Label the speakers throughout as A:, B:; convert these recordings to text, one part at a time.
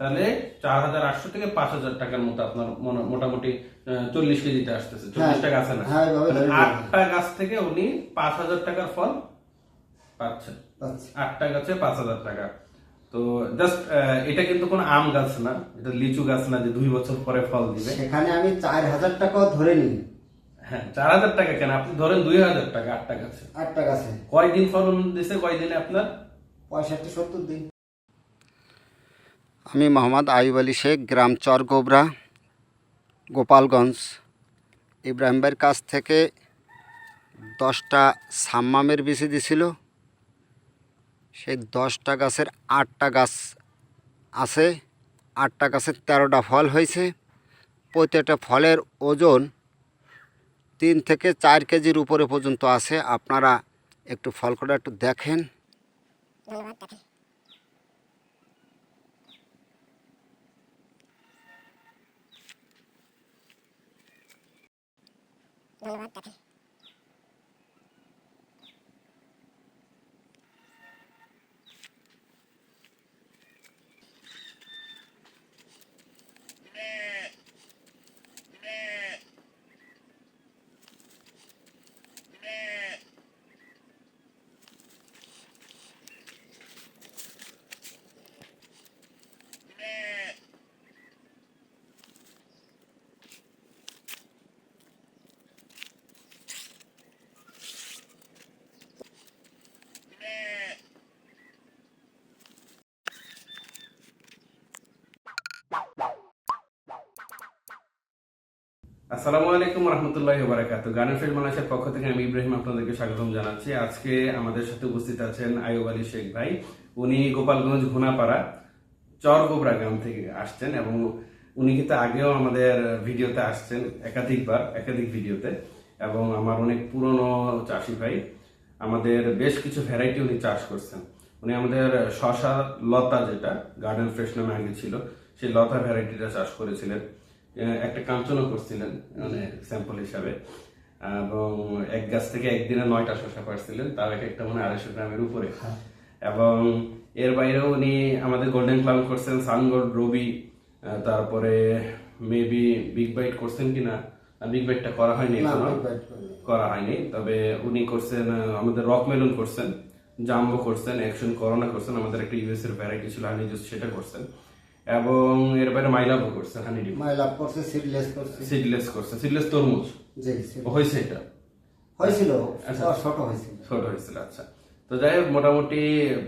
A: তাহলে চার হাজার আটশো থেকে পাঁচ হাজার টাকার মতো আপনার মোটামুটি চল্লিশ কেজিতে আসতেছে। চল্লিশটা গাছে না?
B: হ্যাঁ, এভাবে ধরে নিতে হবে।
A: আটটা গাছ থেকে উনি পাঁচ হাজার টাকার ফল পাচ্ছেন। আটটা গাছে পাঁচ হাজার টাকা। তো জাস্ট এটা কিন্তু কোনো আম গাছ না এটা লিচু গাছ না যে দুই বছর পরে ফল দিবে।
B: সেখানে আমি চার হাজার টাকাও ধরে নিই।
A: হ্যাঁ চার হাজার টাকা কেন? আপনি ধরেন দুই হাজার টাকা আটটা গাছে
B: আটটা গাছে
A: কয়দিন ফলন দিছে? কয়দিনে আপনার?
B: পঁয়ষট্টি সত্তর দিন। আমি মোহাম্মদ আইব আলী শেখ, গ্রাম চরগোবরা, গোপালগঞ্জ। ইব্রাহিম ভাইয়ের কাছ থেকে দশটা সাম্মামের বিচি দিছিল। সেই দশটা গাছের আটটা গাছ আছে। আটটা গাছের তেরোটা ফল হয়েছে। প্রত্যেকটা ফলের ওজন তিন থেকে চার কেজির উপরে পর্যন্ত আছে। আপনারা একটু ফল কটা একটু দেখেন। 動揺がったか。
A: আসসালামু আলাইকুম রহমতুল্লাহ বারাকাত গানের ফের বাংলাদেশের পক্ষ থেকে আমি ইব্রাহিম আপনাদেরকে স্বাগতম জানাচ্ছি। আজকে আমাদের সাথে উপস্থিত আছেন আয়ুব আলী শেখ ভাই। উনি গোপালগঞ্জ ঘোনাপাড়া চরগোবরা গ্রাম থেকে আসছেন এবং উনি কিন্তু আগেও আমাদের ভিডিওতে আসছেন একাধিকবার, একাধিক ভিডিওতে। এবং আমার অনেক পুরনো চাষি ভাই, আমাদের বেশ কিছু ভ্যারাইটি উনি চাষ করছেন। উনি আমাদের শশা লতা যেটা গার্ডেন ফ্রেশ নামে আগে ছিল, সেই লতা ভ্যারাইটিটা চাষ করেছিলেন। একটা কাঞ্চনও করছিলেন মানে স্যাম্পল হিসাবে। এবং এক গাছ থেকে একদিনে নয়টা শশা পারছিলেন তাও এক একটা মানে আড়াইশো গ্রামের উপরে। এবং এর বাইরেও উনি আমাদের গোল্ডেন ক্লাউন করছেন সানগোল্ড রবি তারপরে মেবি বিগ বাইট করছেন কিনা বিগ বাইটটা করা হয়নি এখনও। করা হয়নি তবে উনি করছেন আমাদের রক মেলন করছেন জাম্বো করছেন অ্যাকশন করোনা করছেন আমাদের একটা ইউএস এর ভ্যারাইটি ছিল জুস সেটা করছেন। এবং এর বাইরে মাইলাভো করছেন হানি ডিম
B: মাইল আপ করছে সিডলেস করছে।
A: সিডলেস করছেন সিডলেস তরমুজ?
B: জি
A: হয়েছে এটা?
B: হয়েছিল
A: আচ্ছা।
B: ছোট হয়েছিল।
A: ছোট হয়েছিল আচ্ছা। তো যাই হোক মোটামুটি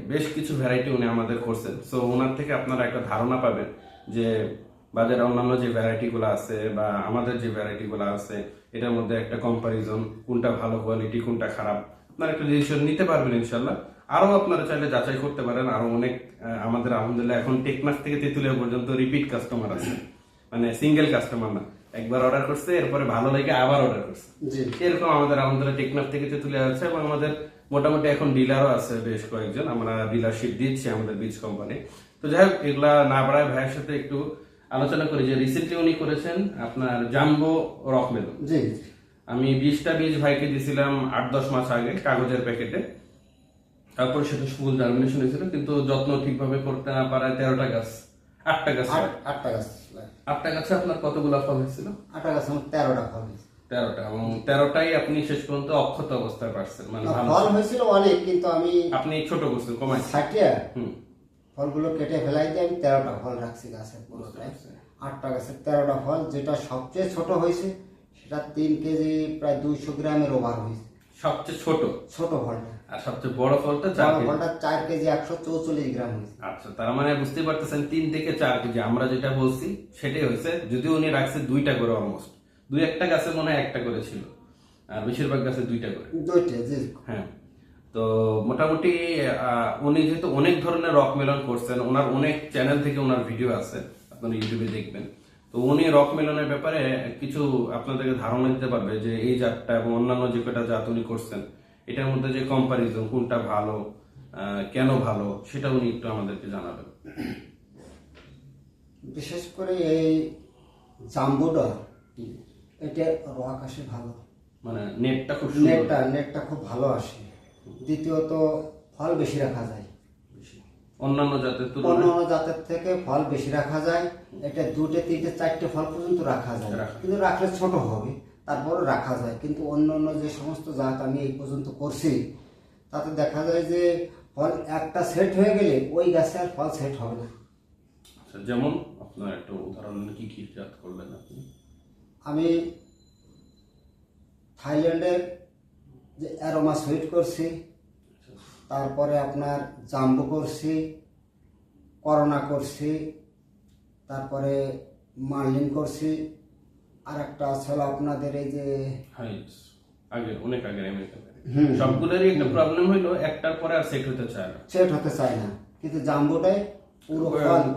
A: বেশ কিছু ভ্যারাইটি উনি আমাদের করছেন। সো ওনার থেকে আপনারা একটা ধারণা পাবেন যে বাজারে অন্যান্য যে ভ্যারাইটি গুলো আছে বা আমাদের যে ভ্যারাইটি গুলো আছে এটার মধ্যে একটা কম্পারিজন কোনটা ভালো কোয়ালিটি কোনটা খারাপ। আপনারা একটা ডিসিশন নিতে পারবেন ইনশাল্লাহ আরও আপনারা চাইলে যাচাই করতে পারেন। আরও অনেক আমাদের আলহামদুলিল্লাহ এখন টেকনাফ থেকে তেতুলিয়া পর্যন্ত রিপিট কাস্টমার আছে। মানে সিঙ্গেল কাস্টমার না। একবার অর্ডার করছে এরপরে ভালো লেগে আবার অর্ডার করছে। এরকম আমাদের আমাদের টেকনাফ থেকে তুলে আছে এবং আমাদের মোটামুটি এখন ডিলারও আছে বেশ কয়েকজন। আমরা ডিলারশিপ দিচ্ছি আমাদের বীজ কোম্পানি তো যাই হোক এগুলা না বাড়ায় ভাইয়ের সাথে একটু আলোচনা করি যে রিসেন্টলি উনি করেছেন আপনার জাম্বো রক মেলন
B: জি।
A: আমি বিশটা বীজ ভাইকে দিয়েছিলাম আট দশ মাস আগে কাগজের প্যাকেটে। তারপর সেটা ফুল জার্মিনেশন হয়েছিল কিন্তু যত্ন ঠিকভাবে করতে না পারায় তেরোটা গাছ আটটা গাছ।
B: আট- আটটা গাছ
A: আটটা গাছে আপনার কতগুলো ফল হয়েছিল?
B: আটটা গাছ আমার তেরোটা ফল হয়েছে।
A: তেরোটা এবং তেরোটাই আপনি শেষ পর্যন্ত অক্ষত অবস্থায় পারছেন মানে
B: ফল হয়েছিল অনেক কিন্তু আমি
A: আপনি ছোট করছেন কমাই হুম।
B: ফলগুলো কেটে ফেলাই দিয়ে আমি তেরোটা ফল রাখছি গাছের পুরোটাই আটটা গাছের তেরোটা ফল যেটা সবচেয়ে ছোট হয়েছে সেটা তিন কেজি প্রায় দুইশো গ্রামের ওভার হয়েছে।
A: সবচেয়ে ছোট?
B: ছোট ফলটা।
A: আর সবচেয়ে বড় ফলটা চার
B: ফলটা চার কেজি একশো চৌচল্লিশ গ্রাম হয়েছে।
A: আচ্ছা তার মানে বুঝতে পারতেছেন তিন থেকে চার কেজি। আমরা যেটা বলছি সেটাই হয়েছে। যদিও উনি রাখছে দুইটা করে অলমোস্ট দুই একটা গাছে মনে হয় একটা করে ছিল। আর বেশিরভাগ গাছে দুইটা করে।
B: দুইটা জি।
A: হ্যাঁ। তো মোটামুটি উনি যেহেতু অনেক ধরনের রক মেলন করছেন ওনার অনেক চ্যানেল থেকে ওনার ভিডিও আছে আপনারা ইউটিউবে দেখবেন। তো উনি রক মেলনের ব্যাপারে কিছু আপনাদেরকে ধারণা দিতে পারবে যে এই জাতটা এবং অন্যান্য যে কটা জাত উনি করছেন এটার মধ্যে যে কম্পারিজন কোনটা ভালো কেন ভালো সেটা উনি একটু আমাদেরকে জানাবেন।
B: বিশেষ করে এই জাম্বুটা এটা রক আসে ভালো।
A: মানে নেটটা খুব
B: নেটটা নেটটা খুব ভালো আসে। দ্বিতীয়ত ফল বেশি রাখা যায়।
A: অন্যান্য জাতের
B: অন্য
A: তুলনায়
B: জাতের থেকে ফল বেশি রাখা যায়। এটা দুটো তিনটে চারটে ফল পর্যন্ত রাখা যায়। কিন্তু রাখলে ছোট হবে তারপরে রাখা যায়। কিন্তু অন্য অন্য যে সমস্ত জাত আমি এই পর্যন্ত করছি তাতে দেখা যায় যে ফল একটা সেট হয়ে গেলে ওই গাছে আর ফল সেট হবে না।
A: আচ্ছা, যেমন আপনার একটা উদাহরণ কি কি জাত করলেন আপনি?
B: আমি থাইল্যান্ডের যে অ্যারোমা সুইট করছি তারপরে আপনার জাম্বু করছি করোনা করছি তারপরে মার্লিন করছি। আর একটা ছিল আপনাদের এই যে
A: আগে অনেক আগে সবগুলোরই একটা প্রবলেম হইল একটার পরে আর সেট হতে চায় না।
B: সেট হতে চায় না। কিন্তু জাম্বুটাই পুরো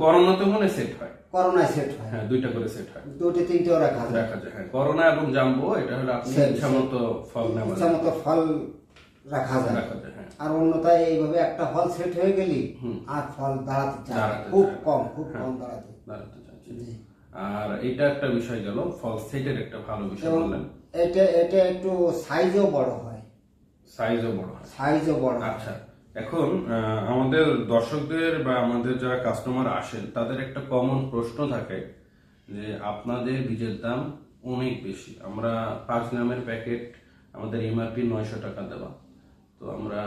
A: করোনাতে মনে সেট হয়।
B: করোনায় সেট হয়।
A: হ্যাঁ দুইটা করে সেট হয়।
B: দুটি তিনটেও রাখা যায়।
A: দেখা যায় হ্যাঁ। করোনা এবং জাম্বো এটা হলো আপনি
B: Set,
A: ইচ্ছা মতো ফল নেওয়া
B: ইচ্ছা মতো ফল রাখা যায়।
A: হ্যাঁ।
B: আর অন্যথায় এইভাবে একটা ফল সেট হয়ে গেলি আর ফল দাঁড়াতে চায় খুব কম খুব
A: হ্যাঁ।
B: কম দাঁড়াতে।
A: দাঁড়াতে আর এটা একটা বিষয় গেল ফল সেটের একটা ভালো বিষয় বললেন।
B: এটা এটা একটু সাইজও বড় হয়।
A: সাইজও বড় হয়।
B: সাইজও বড়
A: আচ্ছা এখন আমাদের দর্শকদের বা আমাদের যারা কাস্টমার আসেন তাদের একটা কমন প্রশ্ন থাকে যে আপনাদের বীজের দাম অনেক বেশি। আমরা পাঁচ গ্রামের প্যাকেট আমাদের এমআরপি নয়শো টাকা দেওয়া। তো আমরা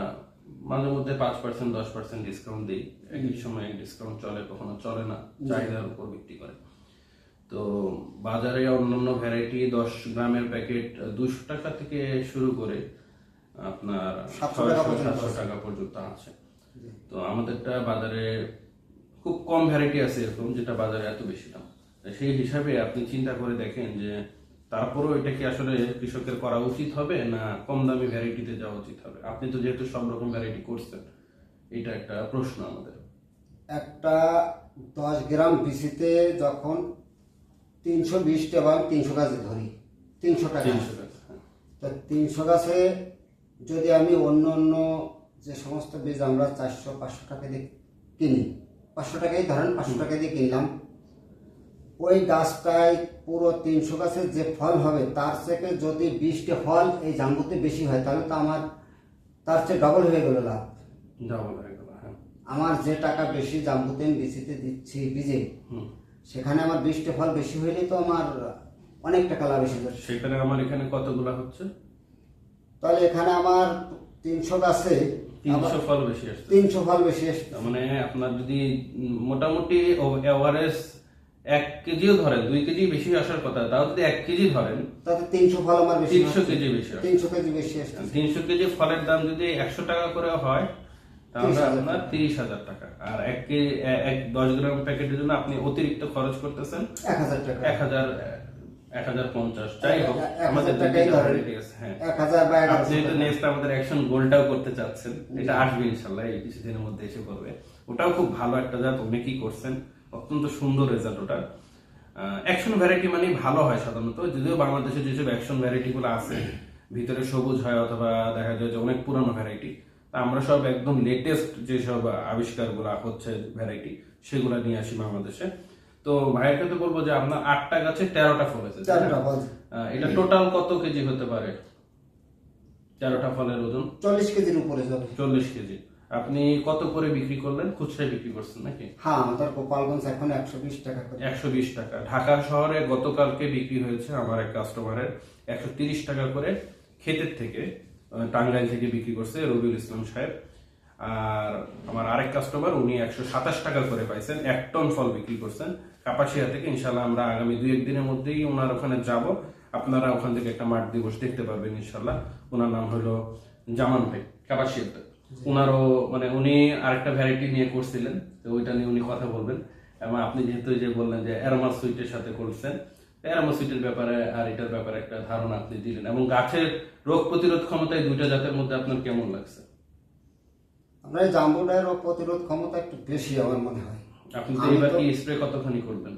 A: মাঝে মধ্যে পাঁচ পার্সেন্ট দশ পার্সেন্ট ডিসকাউন্ট দিই। একই সময় ডিসকাউন্ট চলে কখনো চলে না। চাহিদার উপর ভিত্তি করে। তো বাজারে অন্যান্য ভ্যারাইটি দশ গ্রামের প্যাকেট দুশো টাকা থেকে শুরু করে আপনার
B: 700 টাকা পর্যন্ত
A: সাতশো টাকা পর্যন্ত আছে। তো আমাদেরটা বাজারে খুব কম ভ্যারাইটি আছে এরকম যেটা বাজারে এত বেশি দাম। সেই হিসাবে আপনি চিন্তা করে দেখেন যে তারপরেও এটা কি আসলে কৃষকের করা উচিত হবে না কম দামি ভ্যারাইটিতে যাওয়া উচিত হবে? আপনি তো যেহেতু সব রকম ভ্যারাইটি করছেন এটা একটা প্রশ্ন আমাদের।
B: একটা দশ গ্রাম বিসিতে যখন তিনশো বিশ টাকা তিনশো গাছে ধরি তিনশো টাকা।
A: তিনশো টাকা হ্যাঁ।
B: তো তিনশো গাছে যদি আমি অন্য অন্য যে সমস্ত বীজ আমরা চারশো পাঁচশো টাকা দিয়ে কিনি পাঁচশো টাকাই ধরেন পাঁচশো টাকা দিয়ে কিনলাম ওই গাছটায় পুরো তিনশো গাছের যে ফল হবে তার থেকে যদি বিশটা ফল এই জাম্বুতে বেশি হয় তাহলে তো আমার তার চেয়ে ডবল হয়ে গেল লাভ।
A: ডবল হয়ে গেল হ্যাঁ।
B: আমার যে টাকা বেশি জাম্বুতে আমি বেশিতে দিচ্ছি বীজে। সেখানে আমার বিশটা ফল বেশি হইলে তো আমার অনেক টাকা লাভ এসে যাচ্ছে।
A: সেখানে আমার এখানে কতগুলো হচ্ছে?
B: তাহলে এখানে আমার তিনশো গাছে
A: তিনশো ফল বেশি আসছে।
B: তিনশো ফল বেশি
A: আসছে। মানে আপনার যদি মোটামুটি এভারেজ এক কেজিও ধরেন দুই কেজি বেশি আসার কথা তাও যদি এক কেজি ধরেন
B: তাতে তিনশো ফল আমার বেশি
A: তিনশো কেজি বেশি
B: তিনশো কেজি বেশি
A: তিনশো কেজি ফলের দাম যদি একশো টাকা করে হয় তাহলে আপনার তিরিশ হাজার টাকা। আর এক কেজি এক দশ গ্রাম প্যাকেটের জন্য আপনি অতিরিক্ত খরচ করতেছেন
B: এক হাজার টাকা।
A: এক হাজার এক হাজার পঞ্চাশ। যাই হোক আমাদের আছে, হ্যাঁ। আপনি নেক্সট আমাদের অ্যাকশন গোলটাও করতে চাচ্ছেন এটা আসবে ইনশাল্লাহ এই কিছুদিনের মধ্যে এসে করবে। ওটাও খুব ভালো একটা জাত অনেকেই করছেন? অত্যন্ত সুন্দর রেজাল্ট ওটা অ্যাকশন ভ্যারাইটি মানে ভালো হয় সাধারণত। যদিও বাংলাদেশে যেসব অ্যাকশন ভ্যারাইটি গুলো আছে ভিতরে সবুজ হয় অথবা দেখা যায় যে অনেক পুরানো ভ্যারাইটি আমরা সব একদম লেটেস্ট যেসব আবিষ্কারগুলা হচ্ছে ভ্যারাইটি সেগুলা নিয়ে আসি বাংলাদেশে। তো ভাইয়াকে তো বলব যে আপনার আটটা গাছে তেরোটা ফল আছে এটা টোটাল কত কেজি হতে পারে? তেরোটা ফলের ওজন?
B: চল্লিশ কেজির উপরে যাবে
A: চল্লিশ কেজি। আপনি কত করে বিক্রি করলেন? খুচরায় বিক্রি করছেন নাকি?
B: হ্যাঁ আমাদের গোপালগঞ্জ এখন একশো বিশ টাকা
A: একশো বিশ টাকা। ঢাকা শহরে গতকালকে বিক্রি হয়েছে আমার এক কাস্টমারের একশো তিরিশ টাকা করে ক্ষেতের থেকে টাঙ্গাইল থেকে বিক্রি করছে রবিউল ইসলাম সাহেব। আর আমার আরেক কাস্টমার উনি একশো সাতাশ টাকা করে পাইছেন এক টন ফল বিক্রি করছেন। কাপাসিয়া থেকে ইনশাল্লাহ আমরা আগামী দুই একদিনের মধ্যেই ওনার ওখানে যাব। আপনারা ওখান থেকে একটা মাঠ দিবস দেখতে পারবেন ইনশাল্লাহ ওনার নাম হলো জামান ভাই কাপাসিয়াতে। ওনারও মানে উনি আরেকটা ভ্যারাইটি নিয়ে করছিলেন তো ওইটা নিয়ে উনি কথা বলবেন। এবং আপনি যেহেতু যে বললেন যে অ্যারোমা সুইটের সাথে করছেন অ্যারোমা সুইটের ব্যাপারে আর এটার ব্যাপারে একটা ধারণা আপনি দিলেন। এবং গাছের রোগ প্রতিরোধ ক্ষমতায় দুইটা জাতের মধ্যে আপনার কেমন লাগছে?
B: আমরা এই রোগ প্রতিরোধ ক্ষমতা একটু বেশি আমার মনে হয়।
A: আপনি তো
B: আমি
A: এবার কি স্প্রে কতখানি করবেন?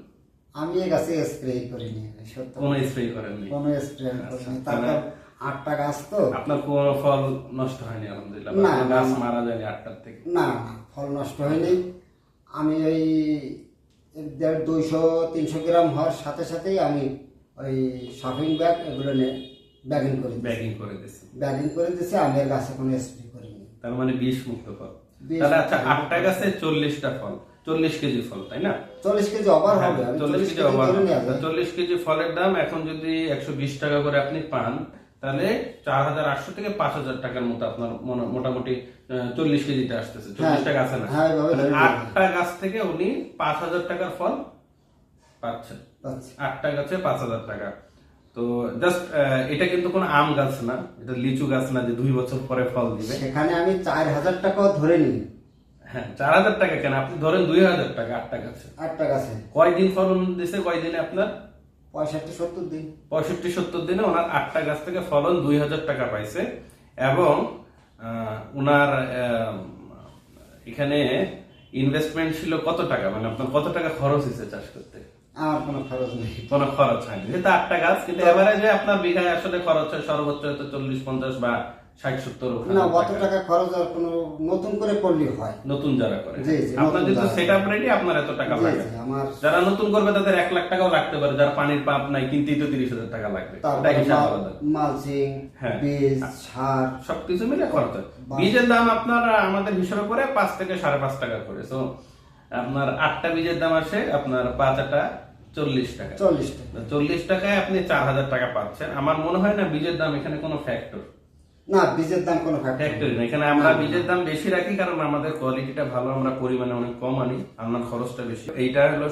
B: আমি এই গাছে স্প্রে করিনি সত্য
A: কোনো স্প্রে করেননি।
B: কোনো স্প্রে করিনি।
A: আচ্ছা,
B: তারপর আটটা গাছ তো।
A: আপনার কোনো ফল নষ্ট হয়নি আলহামদুলিল্লাহ।
B: না,
A: গাছ মারা যায়নি আটটার থেকে।
B: না ফল নষ্ট হয়নি। আমি ওই দেড় দুইশো তিনশো গ্রাম হওয়ার সাথে সাথেই আমি ওই শপিং ব্যাগ এগুলো নিয়ে ব্যাগিং করে
A: ব্যাগিং করে দিয়েছে
B: ব্যাগিং করে দিয়েছি আমি গাছে কোনো স্প্রে করিনি।
A: তার মানে বিষ মুক্ত ফল তাহলে আচ্ছা আটটা গাছে চল্লিশটা ফল চল্লিশ কেজি ফল তাই না?
B: চল্লিশ কেজি অভার হবে
A: চল্লিশ কেজি অভার চল্লিশ কেজি ফলের দাম এখন যদি একশো বিশ টাকা করে আপনি পান তাহলে চার হাজার আটশো থেকে পাঁচ হাজার টাকার মতো আপনার মোটামুটি চল্লিশ কেজিতে আসতেছে। চল্লিশটা গাছে না?
B: হ্যাঁ,
A: আটটা গাছ থেকে উনি পাঁচ হাজার টাকার ফল পাচ্ছেন।
B: আচ্ছা।
A: আটটা গাছে পাঁচ হাজার টাকা। তো জাস্ট এটা কিন্তু কোনো আম গাছ না এটা লিচু গাছ না যে দুই বছর পরে ফল দিবে।
B: সেখানে আমি চার হাজার টাকাও ধরে নিই।
A: হ্যাঁ চার হাজার টাকা কেন? আপনি ধরেন দুই হাজার টাকা আটটা গাছে।
B: আটটা গাছে।
A: কয়দিন ফলন দিছে? কয়দিনে আপনার?
B: পঁয়ষট্টি সত্তর দিন।
A: পঁয়ষট্টি সত্তর দিনে ওনার আটটা গাছ থেকে ফলন দুই হাজার টাকা পাইছে এবং ওনার এখানে ইনভেস্টমেন্ট ছিল কত টাকা? মানে আপনার কত টাকা খরচ হয়েছে চাষ করতে?
B: আমার কোনো খরচ নেই।
A: কোনো খরচ হয়নি। যেহেতু আটটা গাছ কিন্তু এভারেজে আপনার বিঘায় আসলে খরচ হয় সর্বোচ্চ হয়তো চল্লিশ পঞ্চাশ বা ষাট সত্তর
B: না অত টাকা। খরচ আর কোনো নতুন করে করলে হয়।
A: নতুন যারা করে।
B: জি, জি,
A: আপনার
B: নতুন
A: যেহেতু সেট আপ রেডি আপনার এত টাকা লাগে। যারা নতুন করবে তাদের এক লাখ টাকাও লাগতে পারে। যারা পানির পাম্প নাই কিনতেই তো তিরিশ হাজার টাকা লাগবে। এটা হিসাব আলাদা।
B: মালচিং
A: হ্যাঁ।
B: বীজ সার।
A: সবকিছু মিলে খরচ বীজের দাম আপনার আমাদের হিসাবে করে পাঁচ থেকে সাড়ে পাঁচ টাকা করে। তো আপনার আটটা বীজের দাম আসে আপনার পাঁচ আটা চল্লিশ টাকা।
B: চল্লিশ টাকা।
A: চল্লিশ টাকায় আপনি চার হাজার টাকা পাচ্ছেন। আমার মনে হয় না বীজের দাম এখানে কোনো ফ্যাক্টর
B: না বীজের দাম কোনো ফ্যাক্টর
A: না এখানে আমরা বীজের দাম বেশি রাখি কারণ আমাদের কোয়ালিটিটা ভালো আমরা পরিমাণে অনেক কম আনি আপনার খরচটা বেশি। এইটা হলো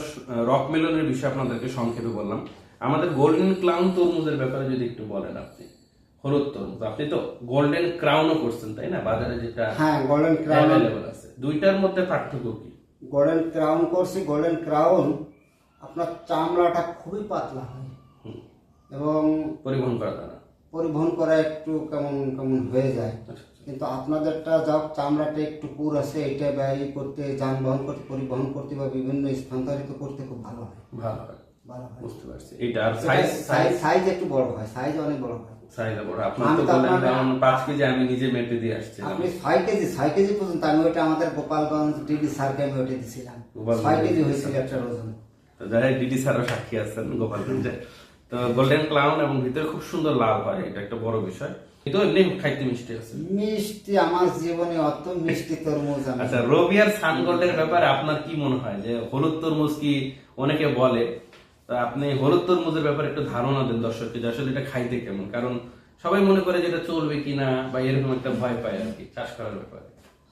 A: রক মেলনের বিষয়ে আপনাদেরকে সংক্ষেপে বললাম। আমাদের গোল্ডেন ক্লাউন তরমুজের ব্যাপারে যদি একটু বলেন আপনি। হলুদ তরমুজ আপনি তো গোল্ডেন ক্রাউনও করছেন তাই না? বাজারে যেটা
B: হ্যাঁ গোল্ডেন ক্রাউন
A: অ্যাভেলেবল আছে। দুইটার মধ্যে পার্থক্য কি?
B: গোল্ডেন ক্রাউন করছি গোল্ডেন ক্রাউন আপনার চামড়াটা খুবই পাতলা হয়। এবং
A: পরিবহন করা
B: পরিবহন করা একটু কেমন কেমন হয়ে যায়। কিন্তু আপনাদেরটা যাও চামড়াটা একটু পুর আছে এটা ব্যয় করতে যানবাহন করতে পরিবহন করতে বা বিভিন্ন স্থানান্তরিত করতে খুব ভালো হয়।
A: ভালো হয়।
B: ভালো হয়।
A: বুঝতে পারছি। আর সাইজ
B: একটু বড় হয় সাইজ অনেক বড় হয়।
A: সাইজ বড়। তো পাঁচ কেজি আমি নিজে মেপে দিয়ে
B: আপনি ছয় কেজি ছয় কেজি পর্যন্ত আমি ওইটা আমাদের গোপালগঞ্জ ডিডি স্যারকে আমি ছয় কেজি হয়েছিল একটা ওজন।
A: যাই ডিডি স্যারও সাক্ষী আছেন গোপালগঞ্জে। তো গোল্ডেন ক্লাউন এবং ভিতরে খুব সুন্দর লাল হয় এটা একটা বড় বিষয়। কিন্তু এমনি খাইতে মিষ্টি আছে।
B: মিষ্টি আমার জীবনে অত মিষ্টি তরমুজ
A: আচ্ছা রবি আর সান গোল্ডের ব্যাপারে আপনার কি মনে হয়? যে হলুদ তরমুজ কি অনেকে বলে? তো আপনি হলুদ তরমুজের ব্যাপারে একটু ধারণা দেন দর্শককে যে আসলে এটা খাইতে কেমন। কারণ সবাই মনে করে যে এটা চলবে কিনা বা এরকম একটা ভয় পায় আর কি চাষ করার ব্যাপারে।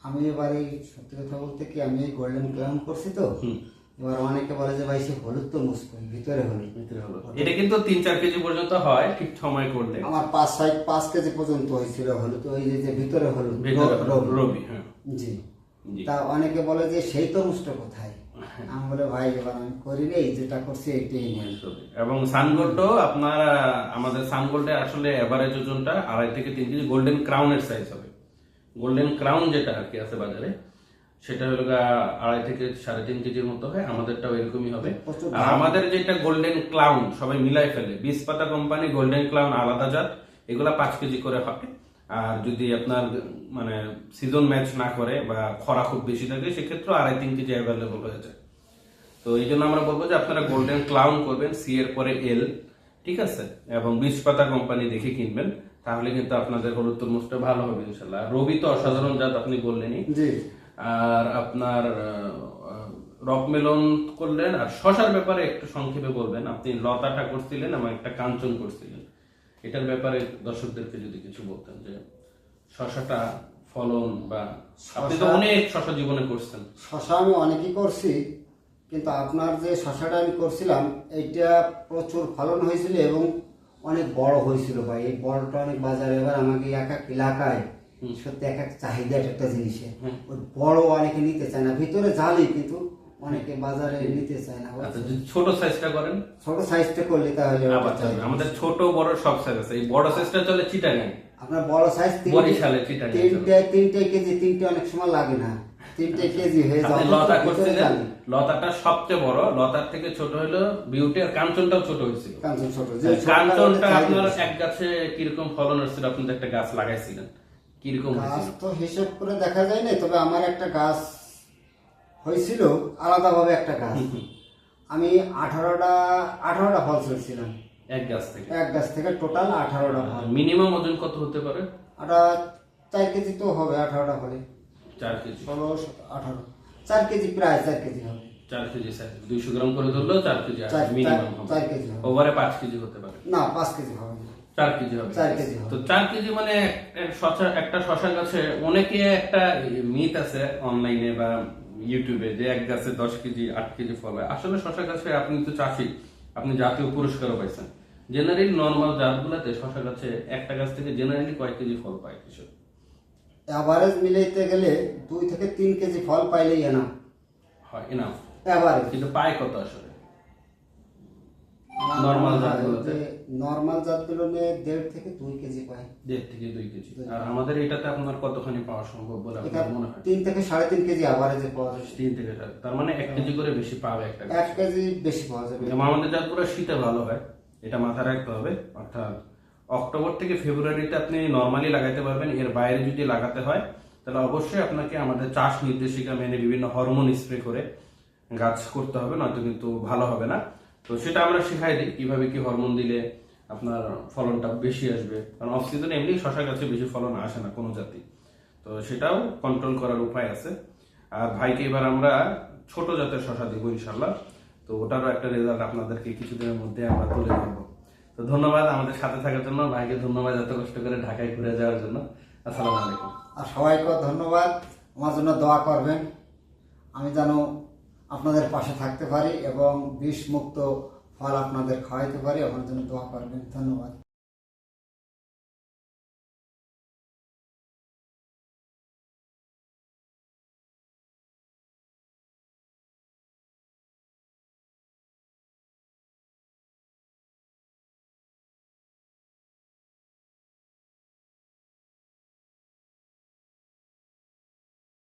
B: আমি এবারে সত্যি কথা বলতে কি আমি গোল্ডেন ক্লাউন করছি তো।
A: হুম।
B: এবার অনেকে বলে যে ভাই সে হলুদ তরমুজ কই ভিতরে হলুদ।
A: ভিতরে হলুদ। এটা কিন্তু তিন চার কেজি পর্যন্ত হয় ঠিক সময় করলে
B: আমার পাঁচ ছয় পাঁচ কেজি পর্যন্ত হয়েছিল হলুদ ওই যে ভিতরে হলুদ রব-
A: হ্যাঁ।
B: জি। তা অনেকে বলে যে সেই তরমুজটা কোথায়? আমি বলে ভাই এবার আমি করি নেই যেটা করছি এইটাই নিয়ে
A: এবং সানগোল্ডও আপনার আমাদের সানগোল্ডে আসলে এভারেজ ওজনটা আড়াই থেকে তিন কেজি গোল্ডেন ক্রাউনের সাইজ হবে। গোল্ডেন ক্রাউন যেটা আর কি আছে বাজারে সেটা হলো আড়াই থেকে সাড়ে তিন কেজির মতো হয় আমাদেরটাও এরকমই হবে। আর আমাদের যেটা গোল্ডেন ক্লাউন সবাই মিলাই ফেলে। বিশ পাতা কোম্পানি গোল্ডেন ক্লাউন আলাদা জাত এগুলা পাঁচ কেজি করে হবে আর যদি আপনার মানে সিজন ম্যাচ না করে বা খরা খুব বেশি থাকে সেক্ষেত্রে আড়াই তিন কেজি অ্যাভেলেবল হয়ে যায়। তো এই জন্য আমরা বলব যে আপনারা গোল্ডেন ক্লাউন করবেন সি এর পরে এল ঠিক আছে? এবং বিশ পাতা কোম্পানি দেখে কিনবেন তাহলে কিন্তু আপনাদের হলুদ তরমুজটা ভালো হবে ইনশাল্লাহ রবি তো অসাধারণ জাত আপনি বললেনই।
B: জি।
A: আর আপনার রকমেলন করলেন আর শশার ব্যাপারে একটু সংক্ষেপে বলবেন। আপনি লতাটা করছিলেন এবং একটা কাঞ্চন করছিলেন। এটার ব্যাপারে দর্শকদেরকে যদি কিছু বলতেন যে শশাটা ফলন বা আপনি তো অনেক শশা জীবনে করছেন।
B: শশা আমি অনেকই করছি কিন্তু আপনার যে শশাটা আমি করছিলাম এইটা প্রচুর ফলন হয়েছিল এবং অনেক বড় হয়েছিল ভাই। এই বড়টা অনেক বাজারে এবার আমাকে এক এক এলাকায় সত্যি এক এক চাহিদা এক একটা জিনিসের ওই বড় অনেকে নিতে চায় না। ভিতরে জালি কিন্তু অনেকে বাজারে নিতে চায় না।
A: আচ্ছা ছোট সাইজটা করেন?
B: ছোট সাইজটা করলে তাহলে।
A: আমাদের ছোট বড় সব সাইজ আছে। এই বড় সাইজটা চলে চিটাগাং।
B: আপনার বড় সাইজ
A: বরিশালে চিটাগাং
B: তিনটে তিনটে কেজি তিনটে অনেক সময় লাগে না। তিনটে কেজি হয়ে যাবে
A: লতা করছিলেন লতাটা সবচেয়ে বড়। লতার থেকে ছোট হলো বিউটি আর কাঞ্চনটাও ছোট হয়েছিল।
B: কাঞ্চন ছোট।
A: কাঞ্চনটা আপনার এক গাছে কীরকম ফলন হচ্ছিল আপনি একটা গাছ লাগাইছিলেন। কীরকম
B: গাছ তো হিসেব করে দেখা যায় না তবে আমার একটা গাছ হয়েছিল আলাদাভাবে একটা গাছ। আমি আঠারোটা আঠারোটা ফল ছেড়েছিলাম
A: এক গাছ থেকে?
B: এক গাছ থেকে টোটাল আঠারোটা ফল।
A: মিনিমাম ওজন কত হতে পারে?
B: ওটা চার কেজি তো হবে আঠারোটা ফলে।
A: চার কেজি।
B: ষোলো আঠারো। চার কেজি প্রায় চার কেজি হবে।
A: চার কেজি সাইজ। দুইশো গ্রাম করে ধরলেও চার কেজি
B: চার-
A: মিনিমাম
B: চার- কেজি
A: ওভারে পাঁচ কেজি হতে পারে।
B: না পাঁচ কেজি হবে না।
A: চার কেজি হবে।
B: চার কেজি
A: তো চার কেজি মানে শশা একটা শশা গাছে অনেকে একটা মিথ আছে অনলাইনে বা ইউটিউবে যে এক গাছে দশ কেজি আট কেজি ফল হয়। আসলে শশা গাছে আপনি তো চাষি আপনি জাতীয় পুরস্কারও পাইছেন। জেনারেলি নর্মাল জাতগুলাতে শশা গাছে একটা গাছ থেকে জেনারেলি কয়েক কেজি ফল পায় কৃষক?
B: অ্যাভারেজ মিলাইতে গেলে দুই থেকে তিন কেজি ফল পাইলেই না
A: হয় এনাফ
B: অ্যাভারেজ
A: কিন্তু পায় কত আসলে? নর্মাল জাতগুলোতে।
B: নর্মাল জাতগুলো নিয়ে দেড় থেকে দুই কেজি পাই
A: দেড় থেকে দুই কেজি। আর আমাদের এটাতে আপনার কতখানি পাওয়া সম্ভব বলে আপনার মনে হয়?
B: তিন থেকে সাড়ে তিন কেজি অ্যাভারেজে পাওয়া যায়।
A: তিন থেকে তার মানে এক কেজি করে বেশি পাবে একটা।
B: এক কেজি বেশি পাওয়া যাবে।
A: আমাদের জাতগুলো শীতে ভালো হয় এটা মাথায় রাখতে হবে। অর্থাৎ অক্টোবর থেকে ফেব্রুয়ারিতে আপনি নর্মালি লাগাতে পারবেন। এর বাইরে যদি লাগাতে হয় তাহলে অবশ্যই আপনাকে আমাদের চাষ নির্দেশিকা মেনে বিভিন্ন হরমোন স্প্রে করে গাছ করতে হবে নয়তো কিন্তু ভালো হবে না। তো সেটা আমরা শেখাই দিই, কীভাবে কি হরমোন দিলে আপনার ফলনটা বেশি আসবে। কারণ অফ সিজনে এমনি শশা গাছে বেশি ফলন আসে না কোনো জাতি। তো সেটাও কন্ট্রোল করার উপায় আছে। আর ভাইকে এবার আমরা ছোট জাতের শশা দিব ইনশাল্লাহ তো ওটারও একটা রেজাল্ট আপনাদেরকে কিছুদিনের মধ্যে আমরা তুলে ধরবো। তো ধন্যবাদ আমাদের সাথে থাকার জন্য। ভাইকে ধন্যবাদ এত কষ্ট করে ঢাকায় ঘুরে যাওয়ার জন্য। আসসালামু আলাইকুম।
B: আর সবাইকে ধন্যবাদ। আমার জন্য দোয়া করবেন। আমি যেন আপনাদের পাশে থাকতে পারি এবং বিষ মুক্ত ফল আপনাদের খাওয়াইতে পারি। আমার জন্য দোয়া করবেন। ধন্যবাদ।